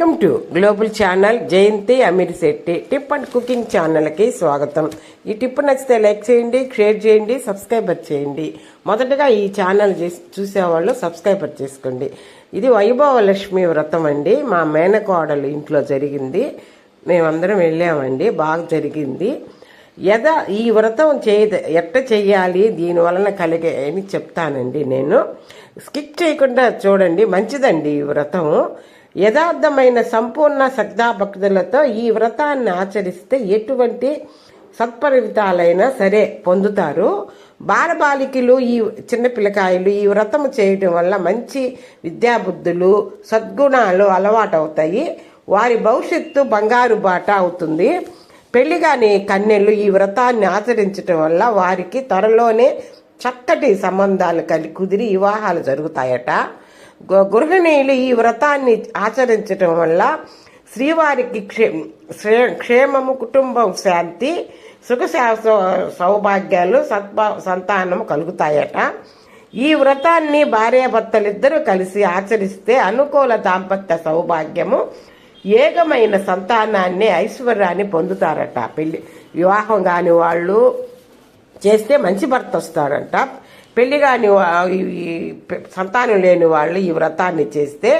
Welcome to global channel Jayanthi Ameer Shetty tip and cooking ఛానల్కి స్వాగతం. ఈ tip నచ్చితే లైక్ చేయండి షేర్ చేయండి సబ్స్క్రైబర్ చేయండి. మొదటగా ఈ ఛానల్ చేసి- చూసేవాళ్ళు సబ్స్క్రైబర్ చేసుకోండి. ఇది వైభవ లక్ష్మి వ్రతం అండి. మా మేనకోడలు ఇంట్లో జరిగింది. మేమందరం వెళ్ళామండి. బాగా జరిగింది. యథ ఈ వ్రతం చేయ ఎట్ట చెయ్యాలి దీని వలన కలిగే అని చెప్తానండి నేను. స్కిప్ చేయకుండా చూడండి. మంచిదండి ఈ వ్రతం యథార్థమైన సంపూర్ణ శ్రద్ధాభక్తులతో ఈ వ్రతాన్ని ఆచరిస్తే ఎటువంటి సత్పరితాలైనా సరే పొందుతారు. బాలబాలికలు ఈ చిన్న పిల్లకాయలు ఈ వ్రతం చేయడం వల్ల మంచి విద్యాబుద్ధులు సద్గుణాలు అలవాటు అవుతాయి వారి భవిష్యత్తు బంగారు బాట అవుతుంది. పెళ్ళిగాని కన్యలు ఈ వ్రతాన్ని ఆచరించటం వల్ల వారికి త్వరలోనే చక్కటి సంబంధాలు కలి కుదిరి వివాహాలు జరుగుతాయట. గృహిణీలు ఈ వ్రతాన్ని ఆచరించటం వల్ల శ్రీవారికి క్షే క్షే- క్షేమము కుటుంబం శాంతి సుఖ సౌభాగ్యాలు సత్భా సంతానం కలుగుతాయట. ఈ వ్రతాన్ని భార్యాభర్తలిద్దరూ కలిసి ఆచరిస్తే అనుకూల దాంపత్య సౌభాగ్యము ఏకమైన సంతానాన్ని ఐశ్వర్యాన్ని పొందుతారట. పెళ్ళి వివాహం కాని వాళ్ళు చేస్తే మంచి భర్త వస్తాడంట. పెళ్ళి కాని సంతానం లేని వాళ్ళు ఈ వ్రతాన్ని చేస్తే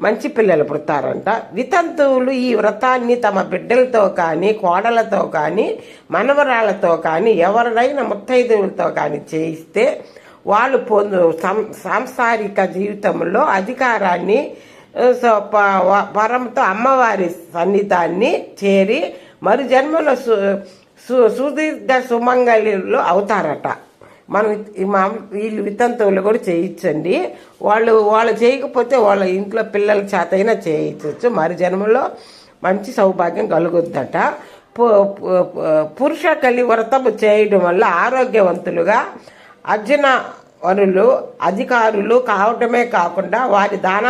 మంచి పిల్లలు పుడతారంట. వితంతువులు ఈ వ్రతాన్ని తమ బిడ్డలతో కానీ కోడలతో కానీ మనవరాలతో కానీ ఎవరినైనా ముత్తైదువులతో కానీ చేయిస్తే వాళ్ళు పొందు సం- సాంసారిక జీవితంలో అధికారాన్ని సో వరంతో అమ్మవారి సన్నిధాన్ని చేరి మరు జన్మలో సు సు- సుదీర్ఘ సుమంగళిలో అవుతారట. మనం మా వీళ్ళు వితంతువులు కూడా చేయించండి. వాళ్ళు వాళ్ళు చేయకపోతే వాళ్ళ ఇంట్లో పిల్లల చేతైనా చేయించవచ్చు. మరి జన్మలో మంచి సౌభాగ్యం కలుగుద్దట. పురుష కలి వ్రతము చేయడం వల్ల ఆరోగ్యవంతులుగా అర్జున వనులు అధికారులు కావటమే కాకుండా వారి దాన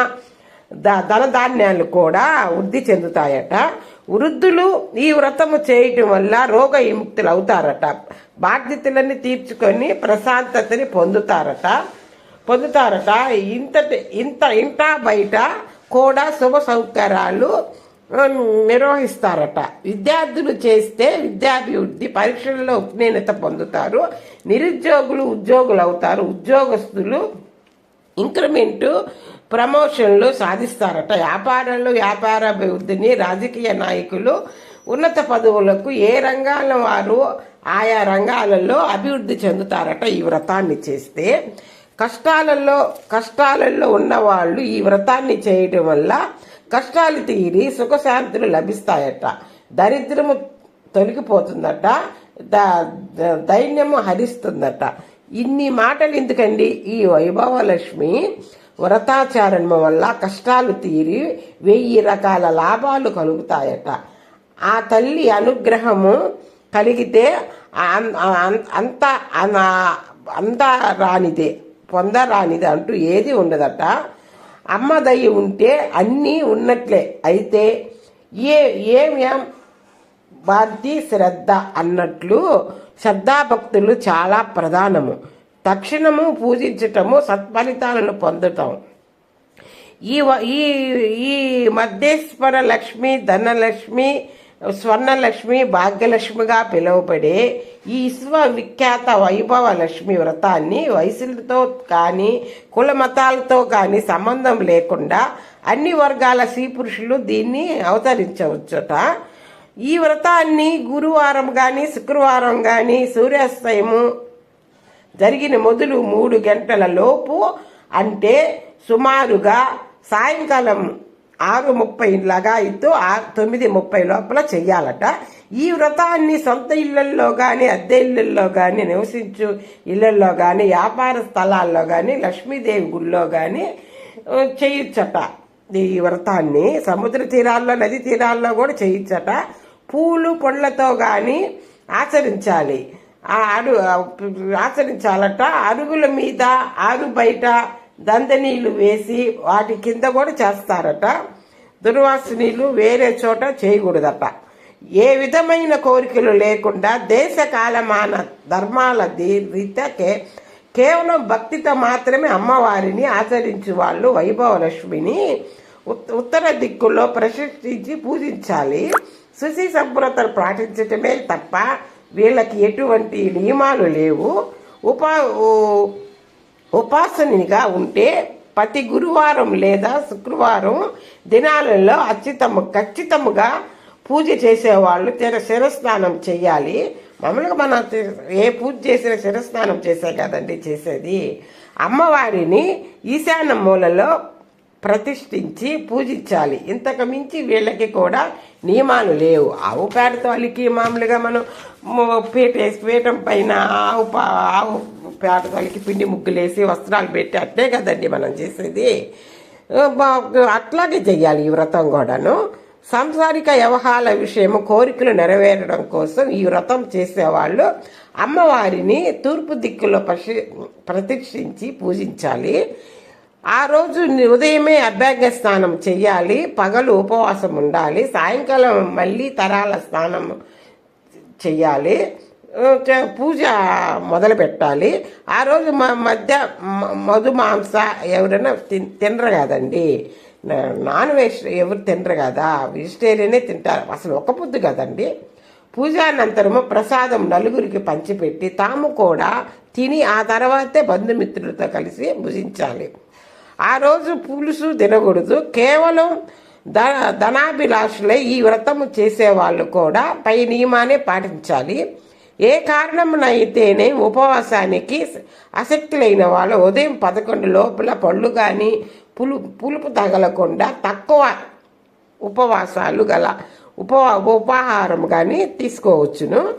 ధనధాన్యాలు కూడా వృద్ధి చెందుతాయట. వృద్ధులు ఈ వ్రతము చేయటం వల్ల రోగ విముక్తులు అవుతారట. బాధ్యతలన్నీ తీర్చుకొని ప్రశాంతతని పొందుతారట. పొందుతారట. ఇంతటి ఇంత ఇంట బయట కూడా శుభ సౌకర్యాలు నిర్వహిస్తారట. విద్యార్థులు చేస్తే విద్యాభివృద్ధి పరీక్షల్లో ఉత్తీర్ణత పొందుతారు. నిరుద్యోగులు ఉద్యోగులు అవుతారు. ఉద్యోగస్తులు ఇంక్రిమెంటు ప్రమోషన్లు సాధిస్తారట. వ్యాపారంలో వ్యాపారాభివృద్ధిని రాజకీయ నాయకులు ఉన్నత పదవులకు ఏ రంగాల వారు ఆయా రంగాలలో అభివృద్ధి చెందుతారట ఈ వ్రతాన్ని చేస్తే. కష్టాలలో కష్టాలలో ఉన్నవాళ్ళు ఈ వ్రతాన్ని చేయడం వల్ల కష్టాలు తీరి సుఖశాంతులు లభిస్తాయట. దరిద్రము తొలగిపోతుందట. దైన్యము హరిస్తుందట. ఇన్ని మాటలు ఎందుకండి? ఈ వైభవలక్ష్మి వ్రతాచారణ వల్ల కష్టాలు తీరి వెయ్యి రకాల లాభాలు కలుగుతాయట. ఆ తల్లి అనుగ్రహము కలిగితే అంత అంత రానిదే పొందరానిది అంటూ ఏది ఉండదట. అమ్మ దయ ఉంటే అన్నీ ఉన్నట్లే. అయితే ఏ ఏమేం భక్తి శ్రద్ధ అన్నట్లు శ్రద్ధాభక్తులు చాలా ప్రధానము. తక్షణము పూజించటము సత్ఫలితాలను పొందటం. ఈ వ- ఈ ఈ మధ్యేశ్వర లక్ష్మి ధనలక్ష్మి స్వర్ణలక్ష్మి భాగ్యలక్ష్మిగా పిలువబడే ఈ విశ్వవిఖ్యాత వైభవ లక్ష్మి వ్రతాన్ని వయసులతో కానీ కుల మతాలతో కానీ సంబంధం లేకుండా అన్ని వర్గాల స్త్రీ పురుషులు దీన్ని అవతరించవచ్చుట. ఈ వ్రతాన్ని గురువారం కానీ శుక్రవారం కానీ సూర్యాస్తయము జరిగిన మొదలు మూడు గంటల లోపు అంటే సుమారుగా సాయంకాలం ఆరు ముప్పై లగాయితూ ఆ తొమ్మిది ముప్పై లోపల చెయ్యాలట. ఈ వ్రతాన్ని సొంత ఇళ్ళల్లో కానీ అద్దె ఇళ్ళల్లో కానీ నివసించు ఇళ్ళల్లో కానీ వ్యాపార స్థలాల్లో కానీ లక్ష్మీదేవి గుళ్ళో కానీ చేయొచ్చట. ఈ వ్రతాన్ని సముద్ర తీరాల్లో నది తీరాల్లో కూడా చేయొచ్చట. పూలు పండ్లతో కానీ ఆచరించాలి. ఆ అరు ఆచరించాలట. అరుగుల మీద ఆరు బయట దందనీళ్ళు వేసి వాటి కింద కూడా చేస్తారట. దుర్వాసనీలు వేరే చోట చేయకూడదట. ఏ విధమైన కోరికలు లేకుండా దేశ కాలమాన ధర్మాల రీతకే కేవలం భక్తితో మాత్రమే అమ్మవారిని ఆచరించే వాళ్ళు వైభవలక్ష్మిని ఉత్తర దిక్కులో ప్రశంసించి పూజించాలి. శుచి సంపూర్ణతను పాటించటమే తప్ప వీళ్ళకి ఎటువంటి నియమాలు లేవు. ఉపా ఉ- ఉపాసనిగా ఉంటే ప్రతి గురువారం లేదా శుక్రవారం దినాలలో అచ్చితము ఖచ్చితముగా పూజ చేసేవాళ్ళు తెర శిరస్నానం చేయాలి. మామూలుగా మనం ఏ పూజ చేసినా శిరస్నానం చేసే కదండి చేసేది. అమ్మవారిని ఈశాన్య మూలలో ప్రతిష్ఠించి పూజించాలి. ఇంతకు మించి వీళ్ళకి కూడా నియమాలు లేవు. ఆవు పేడతో అలికి మామూలుగా మనం పీట వేసి పీఠం పైన ఆవు పా- ఆవు పేడతో అలికి పిండి ముగ్గులేసి వస్త్రాలు పెట్టి అట్టే కదండి మనం చేసేది. అట్లాగే చెయ్యాలి ఈ వ్రతం కూడాను. సాంసారిక వ్యవహారాల విషయం కోరికలు నెరవేరడం కోసం ఈ వ్రతం చేసేవాళ్ళు అమ్మవారిని తూర్పు దిక్కులో పశి ప్రతిష్ఠించి పూజించాలి. ఆ రోజు ఉదయమే అభ్యంగ స్నానం చెయ్యాలి పగలు ఉపవాసం ఉండాలి సాయంకాలం మళ్ళీ తరాల స్నానం చెయ్యాలి పూజ మొదలు పెట్టాలి. ఆ రోజు మా మధ్య మ- మధు మాంస ఎవరైనా తినరు కదండి. నాన్ వెజ్ ఎవరు తినరు కదా వెజిటేరియనే తింటారు. అసలు ఒక పొద్దు కదండి. పూజానంతరము ప్రసాదం నలుగురికి పంచిపెట్టి తాము కూడా తిని ఆ తర్వాతే బంధుమిత్రులతో కలిసి భుజించాలి. ఆ రోజు పులుసు తినకూడదు. కేవలం ద ధనాభిలాషులై ఈ వ్రతము చేసేవాళ్ళు కూడా పై నియమాన్ని పాటించాలి. ఏ కారణమునైతేనే ఉపవాసానికి ఆసక్తులైన వాళ్ళు ఉదయం పదకొండు లోపల పళ్ళు కానీ పులు పులుపు తగలకుండా తక్కువ ఉపవాసాలు గల ఉప ఉపాహారం కానీ తీసుకోవచ్చును.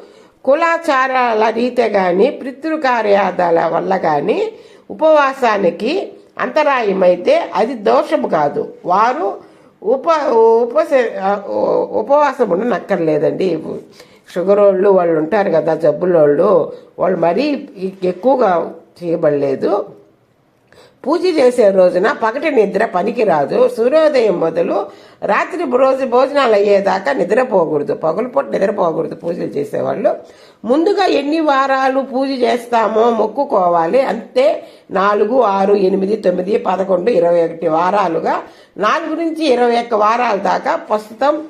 కులాచారాల రీత్యా కానీ పితృకార్యాదాల వల్ల కానీ ఉపవాసానికి అంతరాయమైతే అది దోషము కాదు. వారు ఉప ఉపస ఉపవాసం ఉండనక్కర్లేదండి షుగర్ వాళ్ళు వాళ్ళు ఉంటారు కదా జబ్బులోళ్ళు వాళ్ళు మరీ ఎక్కువగా చేయబడలేదు. పూజ చేసే రోజున పగటి నిద్ర పనికిరాదు. సూర్యోదయం మొదలు రాత్రి రోజు భోజనాలు అయ్యేదాకా నిద్రపోకూడదు. పగులు పొట్టు నిద్రపోకూడదు పూజలు చేసేవాళ్ళు. ముందుగా ఎన్ని వారాలు పూజ చేస్తామో మొక్కుకోవాలి. అంతే నాలుగు ఆరు ఎనిమిది తొమ్మిది పదకొండు ఇరవై ఒకటి వారాలుగా. నాలుగు నుంచి ఇరవై ఒక్క వారాల దాకా ప్రస్తుతం